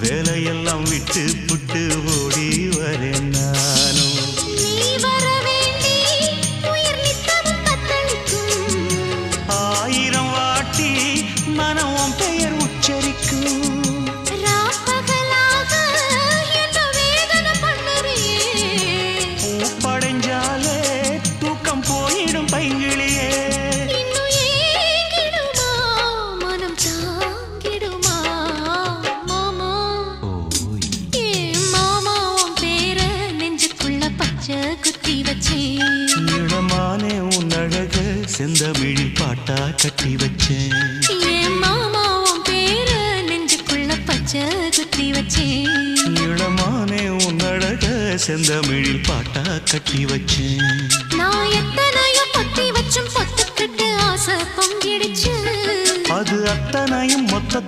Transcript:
வேலையெல்லாம் விட்டு புட்டு ஓடி வச்ச குத்தி வச்சேன் இளமானே உன் அழகு செந்தமிழி பாட்டா கட்டி வச்சேன் என் மாமா உன் பேர நெஞ்சுக்குள்ள பச்ச குத்தி வச்சேன் இளமானே உன் அழக செந்தமிழில் பாட்டா கட்டி வச்சேன் நான் எத்தனையோ பொத்தி வச்சும் பொத்துக்கிட்டு ஆசை பொங்கிடுச்சு. அது அத்தனையும் மொத்த